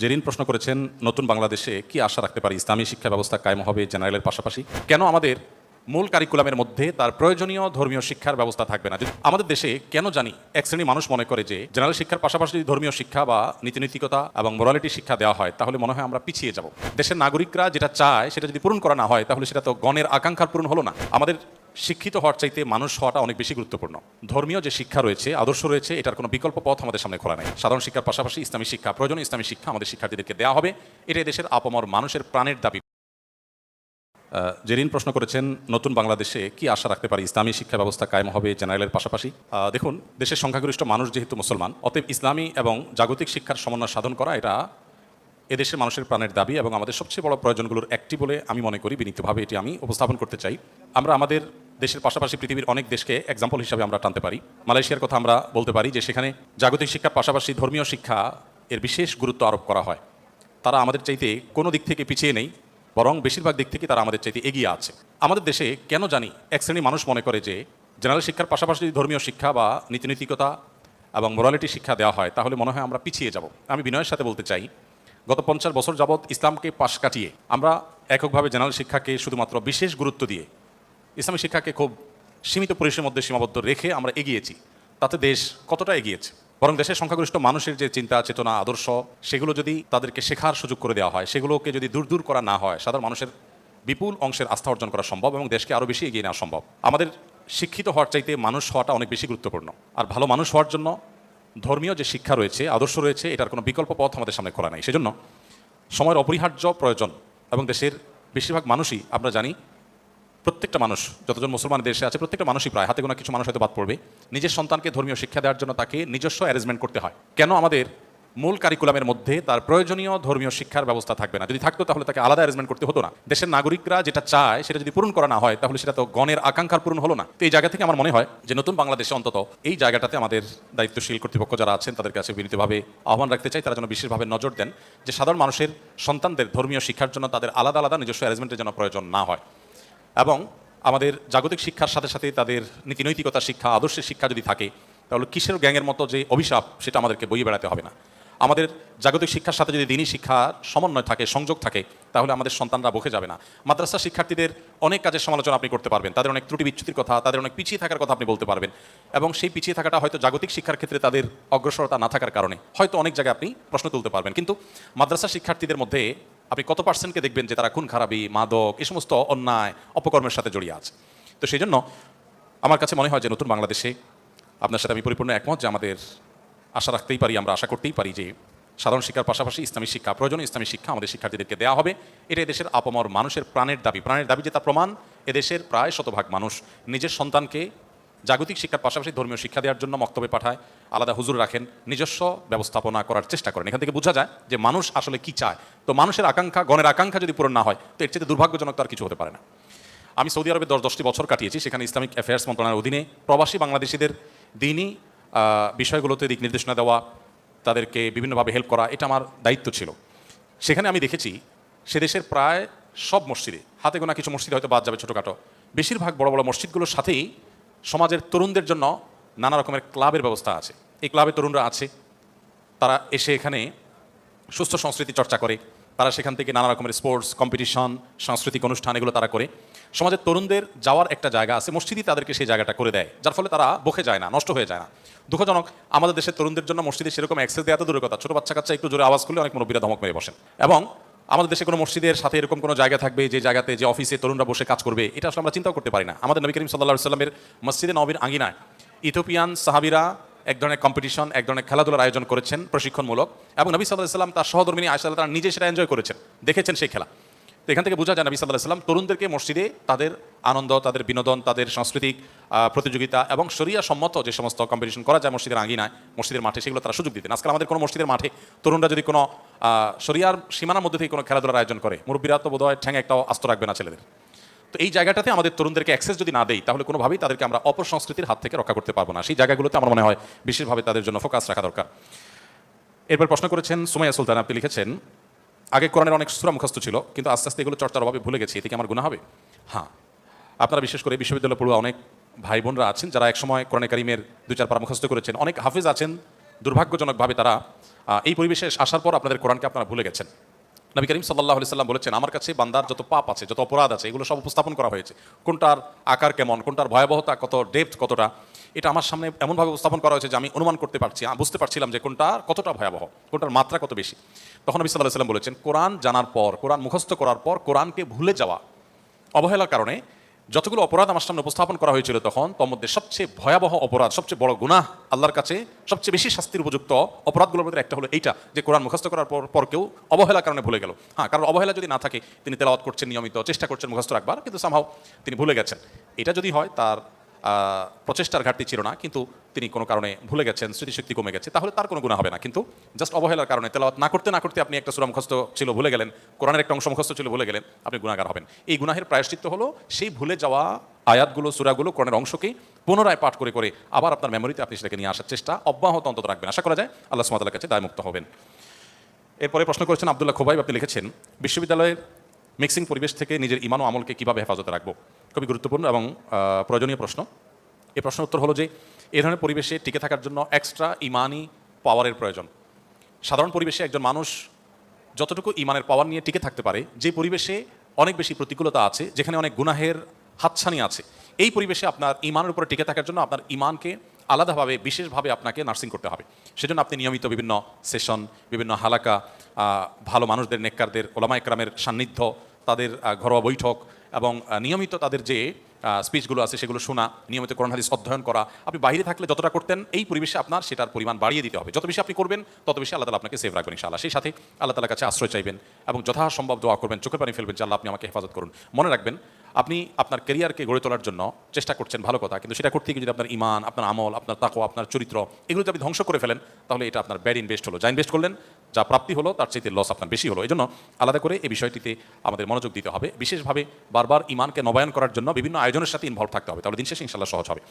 জেরিন প্রশ্ন করেছেন, নতুন বাংলাদেশে কি আশা রাখতে পারি? ইসলামী শিক্ষা ব্যবস্থা কায়েম হবে জেনারেলের পাশাপাশি। কেন আমাদের মূল কারিকুলামের মধ্যে তার প্রয়োজনীয় ধর্মীয় শিক্ষার ব্যবস্থা থাকবে না? আমাদের দেশে কেন জানি এক শ্রেণি মানুষ মনে করে যে, জেনারেল শিক্ষার পাশাপাশি যদি ধর্মীয় শিক্ষা বা নীতিনৈতিকতা এবং মোরালিটি শিক্ষা দেওয়া হয়, তাহলে মনে হয় আমরা পিছিয়ে যাব। দেশের নাগরিকরা যেটা চায়, সেটা যদি পূরণ করা না হয়, তাহলে সেটা তো গণের আকাঙ্ক্ষার পূরণ হলো না। আমাদের শিক্ষিত হওয়ার চাইতে মানুষ হওয়াটা অনেক বেশি গুরুত্বপূর্ণ। ধর্মীয় যে শিক্ষা রয়েছে আদর্শ রয়েছে এটার কোনো বিকল্প পথ আমাদের সামনে খোলা নেই। সাধারণ শিক্ষার পাশাপাশি ইসলামী শিক্ষা প্রয়োজনীয় ইসলামী শিক্ষা আমাদের শিক্ষার্থীদেরকে দেওয়া হবে। এটাই দেশের আপামর মানুষের প্রাণের দাবি। আহ, জেরিন প্রশ্ন করেছেন নতুন বাংলাদেশে কি আশা রাখতে পারি? ইসলামী শিক্ষা ব্যবস্থা কায়েম হবে জেনারেলের পাশাপাশি। দেখুন দেশের সংখ্যাগরিষ্ঠ মানুষ যেহেতু মুসলমান অতএব ইসলামী এবং জাগতিক শিক্ষার সমন্বয় সাধন করা এটা এদেশের মানুষের প্রাণের দাবি এবং আমাদের সবচেয়ে বড় প্রয়োজনগুলোর একটি বলে আমি মনে করি, বিনীতভাবে এটি আমি উপস্থাপন করতে চাই। আমরা আমাদের দেশের পাশাপাশি পৃথিবীর অনেক দেশকে এক্সাম্পল হিসাবে আমরা টানতে পারি। মালয়েশিয়ার কথা আমরা বলতে পারি যে সেখানে জাগতিক শিক্ষার পাশাপাশি ধর্মীয় শিক্ষা এর বিশেষ গুরুত্ব আরোপ করা হয়। তারা আমাদের চাইতে কোনো দিক থেকে পিছিয়ে নেই, বরং বেশিরভাগ দিক থেকে তারা আমাদের চাইতে এগিয়ে আছে। আমাদের দেশে কেন জানি এক শ্রেণি মানুষ মনে করে যে জেনারেল শিক্ষার পাশাপাশি ধর্মীয় শিক্ষা বা নীতিনৈতিকতা এবং মোরালিটি শিক্ষা দেওয়া হয়, তাহলে মনে হয় আমরা পিছিয়ে যাব। আমি বিনয়ের সাথে বলতে চাই গত পঞ্চাশ বছর যাবৎ ইসলামকে পাশ কাটিয়ে আমরা এককভাবে জেনারেল শিক্ষাকে শুধুমাত্র বিশেষ গুরুত্ব দিয়ে ইসলামী শিক্ষাকে খুব সীমিত পরিসরের মধ্যে সীমাবদ্ধ রেখে আমরা এগিয়েছি, তাতে দেশ কতটা এগিয়েছে? বরং দেশের সংখ্যাগরিষ্ঠ মানুষের যে চিন্তা, চেতনা, আদর্শ, সেগুলো যদি তাদেরকে শেখার সুযোগ করে দেওয়া হয়, সেগুলোকে যদি দূর দূর করা না হয়, সাধারণ মানুষের বিপুল অংশের আস্থা অর্জন করা সম্ভব এবং দেশকে আরও বেশি এগিয়ে নেওয়া সম্ভব। আমাদের শিক্ষিত হওয়ার চাইতে মানুষ হওয়াটা অনেক বেশি গুরুত্বপূর্ণ। আর ভালো মানুষ হওয়ার জন্য ধর্মীয় যে শিক্ষা রয়েছে, আদর্শ রয়েছে, এটার কোনো বিকল্প পথ আমাদের সামনে খোলা নেই। সেজন্য সময়ের অপরিহার্য প্রয়োজন এবং দেশের বেশিরভাগ মানুষই, আমরা জানি, প্রত্যেকটা মানুষ, যতজন মুসলমান দেশে আছে, প্রত্যেকটা মানুষই প্রায় হাতে কোনো কিছু মানুষ হয়তো বাদ পড়বে। নিজের সন্তানকে ধর্মীয় শিক্ষা দেওয়ার জন্য তাকে নিজস্ব অ্যারেঞ্জমেন্ট করতে হয়। কেন আমাদের মূল কারিকুলামের মধ্যে তার প্রয়োজনীয় ধর্মীয় শিক্ষার ব্যবস্থা থাকবে না। যদি থাকতো তাহলে তাকে আলাদা অ্যারেঞ্জমেন্ট করতে হতো না। দেশের নাগরিকরা যেটা চায়, সেটা যদি পূরণ করা না হয়, তাহলে সেটা তো গণের আকাঙ্ক্ষার পূরণ হলো না। তো এই জায়গা থেকে আমার মনে হয় যে নতুন বাংলাদেশে অন্তত এই জায়গাটাতে আমাদের দায়িত্বশীল কর্তৃপক্ষ যারা আছেন তাদের কাছে বিনীতভাবে আহ্বান রাখতে চাই। তারা যেন বিশেষভাবে নজর দেন যে সাধারণ মানুষের সন্তানদের ধর্মীয় শিক্ষার জন্য তাদের আলাদা আলাদা নিজস্ব অ্যারেঞ্জমেন্টের জন্য প্রয়োজন না হয়। এবং আমাদের জাগতিক শিক্ষার সাথে সাথে তাদের নীতিনৈতিকতা শিক্ষা, আদর্শের শিক্ষা যদি থাকে, তাহলে কিসের গ্যাংয়ের মতো যে অভিশাপ, সেটা আমাদেরকে বইয়ে বেড়াতে হবে না। আমাদের জাগতিক শিক্ষার সাথে যদি দিনই শিক্ষার সমন্বয় থাকে, সংযোগ থাকে, তাহলে আমাদের সন্তানরা বকে যাবে না। মাদ্রাসা শিক্ষার্থীদের অনেক কাজের সমালোচনা আপনি করতে পারবেন, তাদের অনেক ত্রুটি বিচ্যুতির কথা, তাদের অনেক পিছিয়ে থাকার কথা আপনি বলতে পারবেন। এবং সেই পিছিয়ে থাকাটা হয়তো জাগতিক শিক্ষার ক্ষেত্রে তাদের অগ্রসরতা না থাকার কারণে, হয়তো অনেক জায়গায় আপনি প্রশ্ন তুলতে পারবেন। কিন্তু মাদ্রাসা শিক্ষার্থীদের মধ্যে আপনি কত পার্সেন্টকে দেখবেন যে তারা খুন খারাপি, মাদক এই সমস্ত অন্যায়, অপকর্মের সাথে জড়িয়ে আছে? তো সেই জন্য আমার কাছে মনে হয় যে নতুন বাংলাদেশে আপনার সাথে আমি পরিপূর্ণ একমত যে আমাদের আশা রাখতেই পারি, আমরা আশা করতেই পারি যে সাধারণ শিক্ষার পাশাপাশি ইসলামী শিক্ষা প্রয়োজন ইসলামী শিক্ষা আমাদের শিক্ষার্থীদেরকে দেওয়া হবে। এটা দেশের আপামর মানুষের প্রাণের দাবি। প্রাণের দাবি যে তার প্রমাণ, এদেশের প্রায় শতভাগ মানুষ নিজের সন্তানকে জাগতিক শিক্ষার পাশাপাশি ধর্মীয় শিক্ষা দেওয়ার জন্য মক্তব্যে পাঠায়, আলাদা হুজুর রাখেন, নিজস্ব ব্যবস্থাপনা করার চেষ্টা করেন। এখান থেকে বোঝা যায় যে মানুষ আসলে কি চায়। তো মানুষের আকাঙ্ক্ষা, গণের আকাঙ্ক্ষা যদি পূরণ না হয়, তো এর চেয়ে দুর্ভাগ্যজনক তো আর কিছু হতে পারে না। আমি সৌদি আরবে দশ দশটি বছর কাটিয়েছি, সেখানে ইসলামিক অ্যাফেয়ার্স মন্ত্রণালয়ের অধীনে প্রবাসী বাংলাদেশিদের দিনই বিষয়গুলোতে দিক নির্দেশনা দেওয়া, তাদেরকে বিভিন্নভাবে হেল্প করা, এটা আমার দায়িত্ব ছিল। সেখানে আমি দেখেছি, সে দেশের প্রায় সব মসজিদে, হাতে গোনা কিছু মসজিদে হয়তো বাদ যাবে ছোটোখাটো, বেশিরভাগ বড় বড় মসজিদগুলোর সাথেই সমাজের তরুণদের জন্য নানা রকমের ক্লাবের ব্যবস্থা আছে। এই ক্লাবে তরুণরা আছে, তারা এসে এখানে সুস্থ সংস্কৃতি চর্চা করে তারা সেখান থেকে নানা রকমের স্পোর্টস কম্পিটিশন সাংস্কৃতিক অনুষ্ঠান এগুলো তারা করে। সমাজের তরুণদের যাওয়ার একটা জায়গা আছে, মসজিদই তাদেরকে সেই জায়গাটা করে দেয়, যার ফলে তারা বকে যায় না, নষ্ট হয়ে যায় না। দুঃখজনক, আমাদের দেশের তরুণদের জন্য মসজিদে সেরকম অ্যাক্সেস দেওয়া তো দূরের কথা। ছোটো বাচ্চা কাচ্চা একটু জোরে আওয়াজ করলে অনেক মুরব্বীরা ধমক মেরে বসেন। এবং আমাদের দেশে কোনো মসজিদের সাথে এরকম কোনো জায়গা থাকবে, যে জায়গাতে, যে অফিসে তরুণরা বসে কাজ করবে, এটা আসলে আমরা চিন্তাও করতে পারি না। আমাদের নবী করিম সাল্লাহ সাল্লামের মসজিদে নবীর আঙ্গিনায় ইথোপিয়ান সাহাবিরা এক ধরনের কম্পিটিশন এক ধরনের খেলাধুলার আয়োজন করেছেন প্রশিক্ষণমূলক এবং নবী সাল্লাহ সাল্লাম তার সহধর্মিনী আয়সা তারা নিজে সেটা এনজয় করেছেন দেখেছেন সেই খেলা। তো এখান থেকে বোঝা যায় নবী সাল্লাহ সাল্লাম তরুণদেরকে মসজিদে তাদের আনন্দ তাদের বিনোদন তাদের সাংস্কৃতিক প্রতিযোগিতা এবং শরিয়া সম্মত যে সমস্ত কম্পিটিশন করা যায় মসজিদের আঙ্গিনায় মসজিদের মাঠে সেগুলো তারা সুযোগ দিতেন। আজকাল আমাদের কোনো মসজিদের মাঠে তরুণরা যদি কোনো আহ, শরিয়ার সীমানার মধ্যে থেকে কোনো খেলাধুলার আয়োজন করে মুরব্বীরা তো বোধহয় ঠ্যাং একটাও আস্ত রাখবে না ছেলেদের। তো এই জায়গাটাতে আমাদের তরুণদেরকে অ্যাক্সেস যদি না দেই, তাহলে কোনোভাবেই তাদেরকে আমরা অপর সংস্কৃতির হাত থেকে রক্ষা করতে পারব না। সেই জায়গাগুলোতে আমার মনে হয় বিশেষভাবে তাদের জন্য ফোকাস রাখা দরকার। এরপর প্রশ্ন করেছেন, সুমাইয়া সুলতান, আপনি লিখেছেন, আগে কোরআনের অনেক সুরা মুখস্থ ছিল, কিন্তু আস্তে আস্তে এগুলো চর্চার অভাবে ভুলে গেছি, এতে কি আমার গুণা হবে? হ্যাঁ। আপনারা বিশেষ করে বিশ্ববিদ্যালয় পড়ুয়া অনেক ভাই বোনরা আছেন, যারা একসময় কোরআনে কারিমের দু চার পারা মুখস্থ করেছেন। অনেক হাফিজ আছেন, দুর্ভাগ্যজনকভাবে তারা এই পরিবেশে আসার পর আপনাদের কোরআনকে আপনারা ভুলে গেছেন। নবী করিম সাল্লাহ সাল্লাম বলেছেন, আমার কাছে বান্দার যত পাপ আছে, যত অপরাধ আছে, এগুলো সব উপস্থাপন করা হয়েছে। কোনটার আকার কেমন, কোনটার ভয়াবহতা কত ডেপথ কতটা, এটা আমার সামনে এমনভাবে উপস্থাপন করা হয়েছে যে আমি অনুমান করতে পারছি বুঝতে পারছিলাম যে কোনটা কতটা ভয়াবহ, কোনটার মাত্রা কত বেশি। তখন নবী সাল্লাহ সাল্লাম বলেছেন, কোরআন জানার পর, কোরআন মুখস্থ করার পর, কোরআনকে ভুলে যাওয়া, অবহেলার কারণে যতগুলো অপরাধ আমার সামনে উপস্থাপন করা হয়েছিল তখন, তোর মধ্যে সবচেয়ে ভয়াবহ অপরাধ, সবচেয়ে বড় গুনাহ আল্লাহর কাছে সবচেয়ে বেশি শাস্তির উপযুক্ত অপরাধগুলোর মধ্যে একটা হলো এইটা, যে কোরআন মুখস্থ করার পর পর কেউ অবহেলার কারণে ভুলে গেল। হ্যাঁ কারণ অবহেলা যদি না থাকে, তিনি তেলাওয়াত করছেন, নিয়মিত চেষ্টা করছেন মুখস্থ রাখবার, কিন্তু সামহাও তিনি ভুলে গেছেন। এটা যদি হয়, তার প্রচেষ্টার ঘাটতি ছিল না, কিন্তু তিনি কোনো কারণে ভুলে গেছেন, স্মৃতিশক্তি কমে গেছে, তাহলে তার কোনো গুণা হবে না। কিন্তু জাস্ট অবহেলার কারণে, তেলাওয়াত না করতে না করতে আপনি একটা সুরা ছিল, ভুলে গেলেন, কোরআনের একটা অংশ মুখস্থ ছিল, ভুলে গেলেন, আপনি গুণাগার হবেন। এই গুনাহের প্রায়শ্চিত্ত হলো, সেই ভুলে যাওয়া আয়াতগুলো, সুরাগুলো, কোরআনের অংশকে পুনরায় পাঠ করে করে আবার আপনার মেমোরিতে আপনি সেটাকে নিয়ে আসার চেষ্টা অব্যাহত অন্তত রাখবেন। আশা করা যায় আল্লাহ সুমাতার কাছে দায়মুক্ত হবেন। এরপরে প্রশ্ন করেছেন আবদুল্লাহ খোবাইব, আপনি লিখেছেন, বিশ্ববিদ্যালয়ের মিক্সিং পরিবেশ থেকে নিজের ইমান ও আমলকে কীভাবে হেফাজতে রাখব? খুবই গুরুত্বপূর্ণ এবং প্রয়োজনীয় প্রশ্ন। এই প্রশ্ন উত্তর হলো যে এই ধরনের পরিবেশে টিকে থাকার জন্য এক্সট্রা ইমানি পাওয়ারের প্রয়োজন। সাধারণ পরিবেশে একজন মানুষ যতটুকু ইমানের পাওয়ার নিয়ে টিকে থাকতে পারে, যে পরিবেশে অনেক বেশি প্রতিকূলতা আছে, যেখানে অনেক গুনাহের হাতছানি আছে, এই পরিবেশে আপনার ইমানের উপরে টিকে থাকার জন্য আপনার ইমানকে আলাদাভাবে, বিশেষভাবে আপনাকে নার্সিং করতে হবে। সেজন্য আপনি নিয়মিত বিভিন্ন সেশন বিভিন্ন হালাকা ভালো মানুষদের, নেককারদের ওলামা একরামের সান্নিধ্য, তাদের ঘরোয়া বৈঠক এবং নিয়মিত তাদের যে স্পিচগুলো আছে সেগুলো শোনা, নিয়মিত কোরআন, হাদিস অধ্যয়ন করা, আপনি বাইরে থাকলে যতটা করতেন, এই পরিবেশে আপনার সেটার পরিমাণ বাড়িয়ে দিতে হবে। যত বেশি আপনি করবেন, তত বেশি আল্লাহ তালা আপনাকে সেভ রাখবেন ইনশাআল্লাহ। সেই সাথে আল্লাহ তালার কাছে আশ্রয় চাইবেন এবং যথাসম্ভব দোয়া করবেন চোখে পানি ফেলবেন যে আল্লাহ আপনি আমাকে হেফাজত করুন। মনে রাখবেন, আপনি আপনার কেরিয়ারকে গড়ে তোলার জন্য চেষ্টা করছেন ভালো কথা, কিন্তু সেটা করতে গিয়ে যদি আপনার ইমান আপনার আমল, আপনার তাকো আপনার চরিত্র এগুলো যদি আপনি ধ্বংস করে ফেলেন, তাহলে এটা আপনার ব্যাড ইনভেস্ট হলো। যা ইনভেস্ট করলেন যা প্রাপ্তি হলো, তার চাইতে লস আপনার বেশি হলো। এই জন্য আলাদা করে এই বিষয়টিতে আমাদের মনোযোগ দিতে হবে। বিশেষভাবে বারবার ইমানকে নবায়ন করার জন্য বিভিন্ন আয়োজনের সাথে ইনভলভ থাকতে হবে। তাহলে দিন শেষে ইনশাল্লাহ সহজ হবে।